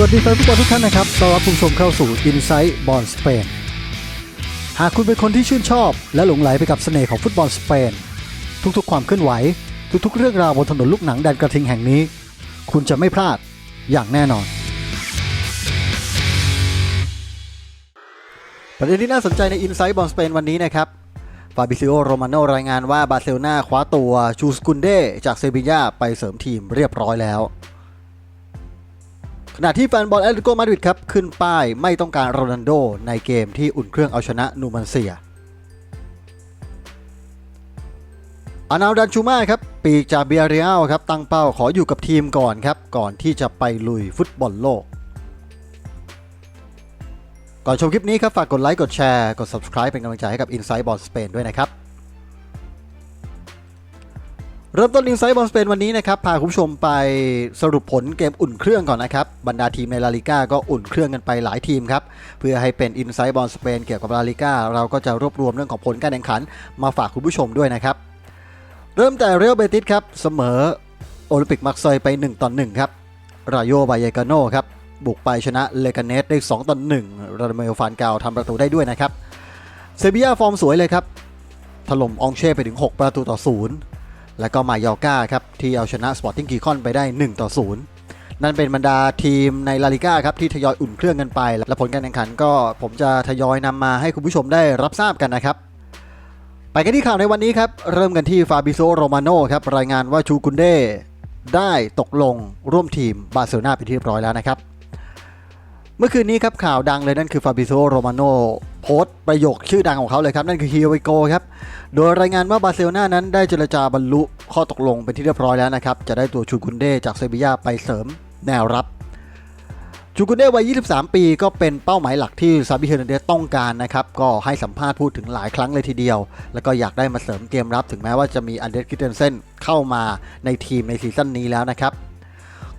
สวัสดีแฟนฟุตบอลทุกท่านนะครับ ต้อนรับผู้ชมเข้าสู่ Insight บอลสเปน หากคุณเป็นคนที่ชื่นชอบ และหลงไหลไปกับเสน่ห์ของฟุตบอลสเปน ทุกๆ ความเคลื่อนไหว ทุกๆ เรื่องราวบนถนนลูกหนังแดนกระทิงแห่งนี้ คุณจะไม่พลาดอย่างแน่นอน ประเด็นที่น่าสนใจใน Insight บอลสเปนวันนี้นะครับ ฟาบิซิโอ โรมาโนรายงานว่าบาร์เซโลนาคว้าตัวชูสกุนเดจากเซบียาไปเสริมทีมเรียบร้อยแล้ว ขณะที่แฟนบอลแอตเลติโกมาดริดครับ ขึ้นป้ายไม่ต้องการโรนัลโดในเกมที่อุ่นเครื่องเอาชนะนูมันเซียอานาลดันชูมาครับ ปีกจากเบียเรียลครับ ตั้งเป้าขออยู่กับทีมก่อนครับ ก่อนที่จะไปลุยฟุตบอลโลก ก่อนชมคลิปนี้ครับ ฝากกดไลค์กดแชร์ กด subscribe เป็นกำลังใจให้กับ Inside Ball Spain ด้วยนะครับ เริ่มต้น Inside Ball Spain วันนี้นะครับพาคุณผู้ชมไปสรุปผลเกมอุ่นเครื่องก่อนนะครับ บรรดาทีมในลาลิก้าก็อุ่นเครื่องกันไปหลายทีมครับ เพื่อให้เป็น Inside Ball Spain เกี่ยวกับลาลิก้าเราก็จะรวบรวมเรื่องของผลการแข่งขัน มาฝากคุณผู้ชมด้วยนะครับ เริ่มแต่เรอัลเบติสครับ เสมอโอลิมปิกมาร์เซย์ไป 1ต่อ1ครับรายโยบายเยกาโนครับบุกไปชนะเลกาเนสได้2ต่อ1ราเมลฟานกาวทำประตูได้ด้วยนะครับเซบียาฟอร์มสวยเลยครับถล่มอองเช่ไปถึง 6 ประตูต่อ 0 แล้วก็มายอก้าครับที่เอาชนะสปอร์ติ้งกีคอนไปได้ 1 ต่อ 0 นั่นเป็นบรรดาทีมในลาลิก้าครับที่ทยอยอุ่นเครื่องกันไป และผลการแข่งขันก็ผมจะทยอยนำมาให้คุณผู้ชมได้รับทราบกันนะครับไปกันที่ข่าวในวันนี้ครับ เริ่มกันที่ฟาบิโซโรมาโนครับรายงานว่าชูกุนเดได้ตกลงร่วมทีมบาร์เซโลนาไปนที่เรียบร้อยแล้วนะครับ เมื่อคืนนี้ครับข่าวดังเลยนั่นคือฟาบิโซโรมาโนโพสต์ประโยคชื่อดังของเขาเลยครับ นั่นคือ Here we go ครับ โดยรายงานว่าบาร์เซโลนานั้นได้เจรจาบรรลุข้อตกลงเป็นที่เรียบร้อยแล้วนะครับ จะได้ตัวชูกุนเดจากเซบียาไปเสริมแนวรับจูกุนเดวัย 23 ปีก็เป็นเป้าหมายหลักที่ซาบิเฮอนเดสต้องการนะครับ ก็ให้สัมภาษณ์พูดถึงหลายครั้งเลยทีเดียว แล้วก็อยากได้มาเสริมเกมรับถึงแม้ว่าจะมีอันเดรสคิเทนเซนเข้ามาในทีมในซีซั่นนี้แล้วนะครับ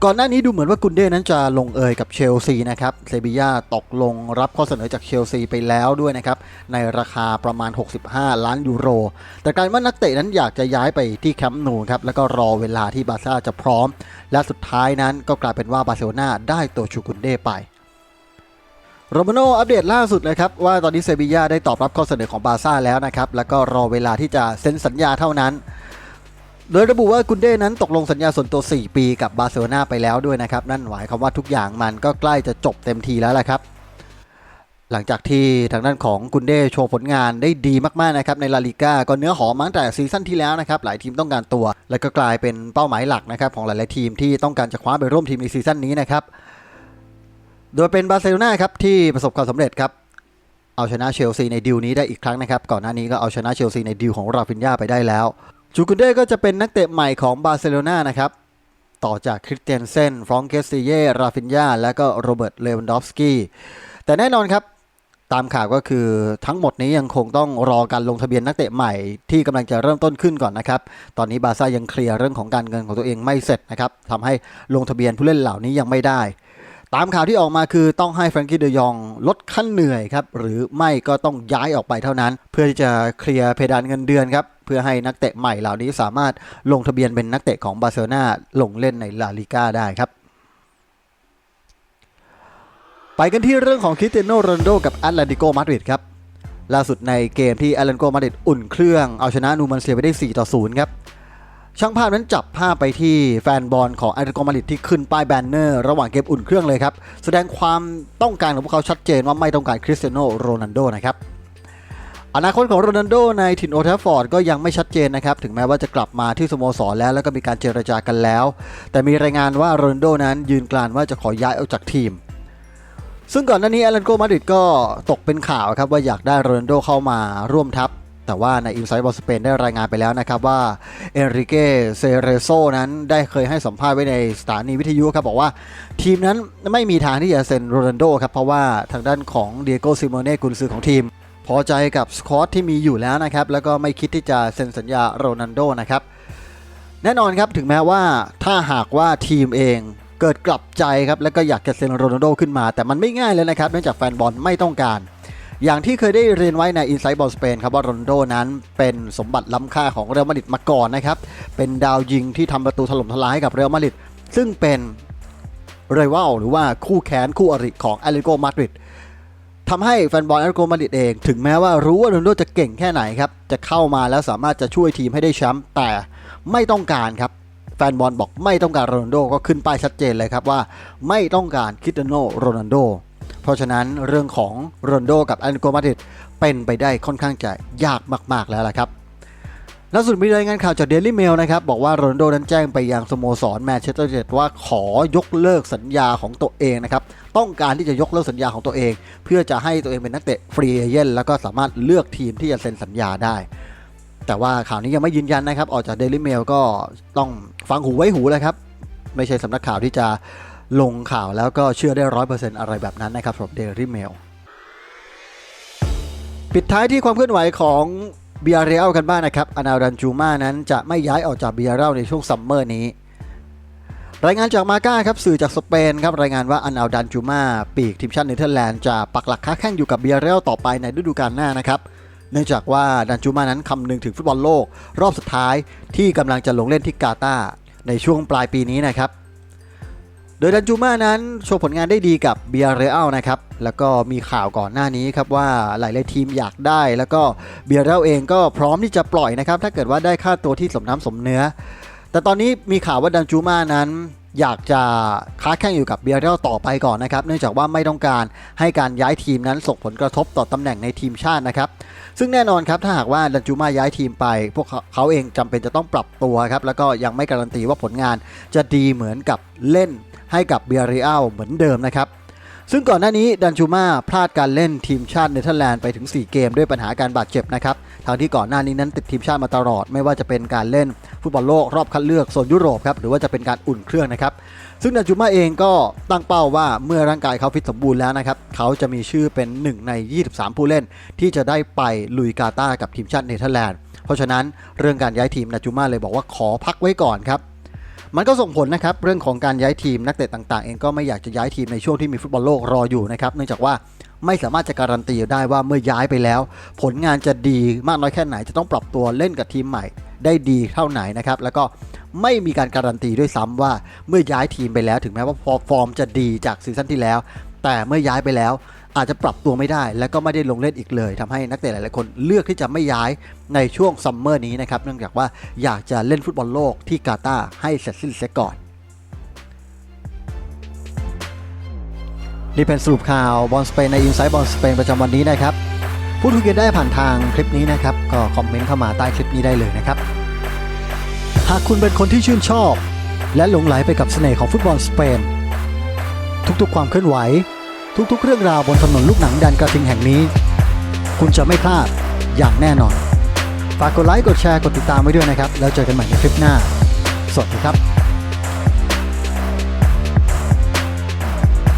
ก่อนหน้านี้ดูเหมือนว่ากุนเดนั้นจะลงเอยกับเชลซีนะครับ เซบียาตกลงรับข้อเสนอจากเชลซีไปแล้วด้วยนะครับ ในราคาประมาณ 65 ล้านยูโร แต่การว่านักเตะนั้นอยากจะย้ายไปที่แคมป์นูครับ แล้วก็รอเวลาที่บาร์ซ่าจะพร้อม และสุดท้ายนั้นก็กลายเป็นว่าบาร์เซโลนาได้ตัวชูกุนเดไปโรมาโนอัปเดตล่าสุดเลยครับ ว่าตอนนี้เซบียาได้ตอบรับข้อเสนอของบาร์ซ่าแล้วนะครับ แล้วก็รอเวลาที่จะเซ็นสัญญาเท่านั้น โดยระบุว่ากุนเด้นั้นตกลงสัญญาส่วนตัว 4 ปีกับบาร์เซโลนาไปแล้วด้วยนะครับ นั่นหมายความว่าทุกอย่างมันก็ใกล้จะจบเต็มทีแล้วแหละครับ หลังจากที่ทางด้านของกุนเด้โชว์ผลงานได้ดีมากๆนะครับในลาลิก้าก็เนื้อหอมมาตั้งแต่ซีซั่นที่แล้วนะครับหลายทีมต้องการตัว และก็กลายเป็นเป้าหมายหลักนะครับของหลายๆทีมที่ต้องการจะคว้าไปร่วมทีมในซีซั่นนี้นะครับโดยเป็นบาร์เซโลนาครับที่ประสบความสำเร็จครับเอาชนะเชลซีในดิวนี้ได้อีกครั้งนะครับก่อนหน้านี้ก็เอาชนะเชลซีในดิวของราฟินยาไปได้แล้ว จูกุนเด้ก็จะเป็นนักเตะใหม่ของบาร์เซโลนานะครับ ต่อจากคริสเตียนเซนฟรองเกสซิเย่ราฟินยาและก็โรเบิร์ตเลวันดอฟสกี้แต่แน่นอนครับตามข่าวก็คือทั้งหมดนี้ยังคงต้องรอการลงทะเบียนนักเตะใหม่ที่กำลังจะเริ่มต้นขึ้นก่อนนะครับ ตอนนี้บาร์ซ่ายังเคลียร์เรื่องของการเงินของตัวเองไม่เสร็จนะครับทำให้ลงทะเบียนผู้เล่นเหล่านี้ยังไม่ได้ ตามข่าวที่ออกมาคือต้องให้แฟรงกี้เดยองลดขั้นเหนื่อยครับหรือไม่ก็ต้องย้ายออกไปเท่านั้น เพื่อที่จะเคลียร์เพดานเงินเดือนครับ พื่อให้นักเตะใหม่เหล่านี้สามารถลงทะเบียนเป็นนักเตะของบาร์เซโลนาลงเล่นในลาลิก้าได้ครับไปกันที่เรื่องของคริสเตียโนโรนโดกับแอตเลติโกมาดริดครับล่าสุดในเกมที่แอตเลติโกมาดริดอุ่นเครื่องเอาชนะนูมันเซียไปได้ 4 ต่อ 0 ครับ ช่างภาพนั้นจับภาพไปที่แฟนบอลของแอตเลติโกมาดริดที่ขึ้นป้ายแบนเนอร์ระหว่างเกมอุ่นเครื่องเลยครับ แสดงความต้องการของพวกเขาชัดเจนว่าไม่ต้องการคริสเตียโนโรนัลโดนะครับ อนาคตของโรนัลโดในถิ่นโอทัฟฟอร์ดก็ยังไม่ชัดเจนนะครับ ถึงแม้ว่าจะกลับมาที่สโมสรแล้ว แล้วก็มีการเจรจากันแล้ว แต่มีรายงานว่าโรนัลโดนั้นยืนกรานว่าจะขอย้ายออกจากทีม ซึ่งก่อนหน้านี้แอตเลติโกมาดริดก็ตกเป็นข่าวครับว่าอยากได้โรนัลโดเข้ามาร่วมทัพ แต่ว่าในอินไซต์บอลสเปนได้รายงานไปแล้วนะครับว่าเอนริเกเซเรโซนั้นได้เคยให้สัมภาษณ์ไว้ในสถานีวิทยุครับบอกว่าทีมนั้นไม่มีทางที่จะเซ็นโรนัลโดครับเพราะว่าทางด้านของเดียโกซิโมเน่กุนซือของทีม พอใจกับสควอตที่มีอยู่แล้วนะครับ แล้วก็ไม่คิดที่จะเซ็นสัญญาโรนัลโดนะครับ แน่นอนครับถึงแม้ว่าถ้าหากว่าทีมเองเกิดกลับใจครับแล้วก็อยากจะเซ็นโรนัลโดขึ้นมา แต่มันไม่ง่ายเลยนะครับเนื่องจากแฟนบอลไม่ต้องการ อย่างที่เคยได้เรียนไว้ใน Inside Ball Spain ครับว่าโรนัลโดนั้นเป็นสมบัติล้ำค่าของเรอัลมาดริดมาก่อนนะครับเป็นดาวยิงที่ทำประตูถล่มทลายให้กับเรอัลมาดริดซึ่งเป็นไรวัลหรือว่าคู่แค้นคู่อริของแอตเลติโกมาดริด ทำให้แฟนบอลแอตเลติโกมาดริดเอง ถึงแม้ว่ารู้ว่าโรนัลโดจะเก่งแค่ไหนครับ จะเข้ามาแล้วสามารถจะช่วยทีมให้ได้แชมป์แต่ไม่ต้องการครับแฟนบอลบอกไม่ต้องการโรนัลโดก็ขึ้นป้ายชัดเจนเลยครับว่า ไม่ต้องการคริสเตียโนโรนัลโด เพราะฉะนั้นเรื่องของโรนัลโดกับแอตโกมาดริดเป็นไปได้ค่อนข้างจะยากมาก ๆ แล้วล่ะครับล่าสุดมีรายงานข่าวจากเดลี่เมลนะครับ บอกว่าโรนัลโดนั้นแจ้งไปยังสโมสรแมนเชสเตอร์ยูไนเต็ดว่าขอยกเลิกสัญญาของตัวเองนะครับ ต้องการที่จะยกเลิกสัญญาของตัวเอง เพื่อจะให้ตัวเองเป็นนักเตะฟรีเอเย่นแล้วก็สามารถเลือกทีมที่จะเซ็นสัญญาได้ แต่ว่าข่าวนี้ยังไม่ยืนยันนะครับ ออกจากเดลี่เมลก็ต้องฟังหูไว้หูเลยครับ ไม่ใช่สำนักข่าวที่จะลงข่าวแล้วก็เชื่อได้ร้อยเปอร์เซ็นต์อะไรแบบนั้นนะครับสำหรับเดลี่เมลปิดท้ายที่ความเคลื่อนไหวของเบียร์เรลกันบ้างนะครับอนาดันจูมานั้นจะไม่ย้ายออกจากเบียร์เรลในช่วงซัมเมอร์นี้ รายงานจากมาก้าครับสื่อจากสเปนครับรายงานว่าอานาดันจูมาปีกทีมชาติเนเธอร์แลนด์จะปักหลักค้าแข่งอยู่กับเบียเรลต่อไปในฤดูกาลหน้านะครับเนื่องจากว่าดันจูมานั้นคำนึงถึงฟุตบอลโลก รอบสุดท้ายที่กำลังจะลงเล่นที่กาตาร์ในช่วงปลายปีนี้นะครับโดยดันจูมานั้นโชว์ผลงานได้ดีกับเบียเรอัลนะครับแล้วก็มีข่าวก่อนหน้านี้ครับว่าหลายๆทีมอยากได้ แล้วก็เบียเรอัลเองก็พร้อมที่จะปล่อยนะครับถ้าเกิดว่าได้ค่าตัวที่สมน้ำสมเนื้อ แต่ตอนนี้มีข่าวว่าดันจูมานั้นอยากจะค้าแข่งอยู่กับเบียร์เรอัลต่อไปก่อนนะครับ เนื่องจากว่าไม่ต้องการให้การย้ายทีมนั้นส่งผลกระทบต่อตำแหน่งในทีมชาตินะครับ ซึ่งแน่นอนครับถ้าหากว่าดันจูมาย้ายทีมไป พวกเขาเองจำเป็นจะต้องปรับตัวครับ แล้วก็ยังไม่การันตีว่าผลงานจะดีเหมือนกับเล่นให้กับเบียร์เรอัลเหมือนเดิมนะครับซึ่งก่อนหน้านี้ดันจูมาพลาดการเล่นทีมชาติเนเธอร์แลนด์ไปถึง 4 เกมด้วยปัญหาการบาดเจ็บนะครับ ทางที่ก่อนหน้านี้นั้นติดทีมชาติมาตลอด ไม่ว่าจะเป็นการเล่นฟุตบอลโลกรอบคัดเลือกโซนยุโรปครับหรือว่าจะเป็นการอุ่นเครื่องนะครับซึ่งดันจูมาเองก็ตั้งเป้าว่าเมื่อร่างกายเขาฟิตสมบูรณ์แล้วนะครับเขาจะมีชื่อเป็นหนึ่งใน 23 ผู้เล่น ที่จะได้ไปลุยกาตาร์กับทีมชาติเนเธอร์แลนด์เพราะฉะนั้นเรื่องการย้ายทีมดันจูมาเลยบอกว่าขอพักไว้ก่อนครับมันก็ส่งผลนะครับเรื่องของการย้ายทีมนักเตะต่างๆ เองก็ไม่อยากจะย้ายทีมในช่วงที่มีฟุตบอลโลกรออยู่นะครับเนื่องจากว่า ไม่สามารถจะการันตีได้ว่าเมื่อย้ายไปแล้ว ผลงานจะดีมากน้อยแค่ไหนจะต้องปรับตัวเล่นกับทีมใหม่ ได้ดีเท่าไหนนะครับ แล้วก็ไม่มีการการันตีด้วยซ้ำว่าเมื่อย้ายทีมไปแล้ว ถึงแม้ว่าฟอร์มจะดีจากซีซั่นที่แล้ว แต่เมื่อย้ายไปแล้วอาจจะปรับตัวไม่ได้ และก็ไม่ได้ลงเล่นอีกเลยทำให้นักเตะหลายๆคนเลือกที่จะไม่ย้ายในช่วงซัมเมอร์นี้นะครับเนื่องจากว่าอยากจะเล่นฟุตบอลโลกที่กาตาร์ให้เสร็จสิ้นเสียก่อน นี่เป็นสรุปข่าวบอลสเปนในอินไซต์บอลสเปนประจำวันนี้นะครับพูดคุยกันได้ผ่านทางคลิปนี้นะครับ ก็คอมเมนต์เข้ามาใต้คลิปนี้ได้เลยนะครับ หากคุณเป็นคนที่ชื่นชอบ และหลงไหลไปกับเสน่ห์ของฟุตบอลสเปน ทุกๆความเคลื่อนไหว ทุกๆ เรื่องราวบนถนนลูกหนังแดนกระทิงแห่งนี้ คุณจะไม่พลาดอย่างแน่นอน ฝากกดไลค์ กดแชร์ กดติดตามไว้ด้วยนะครับ แล้วเจอกันใหม่ในคลิปหน้า สวัสดีครับ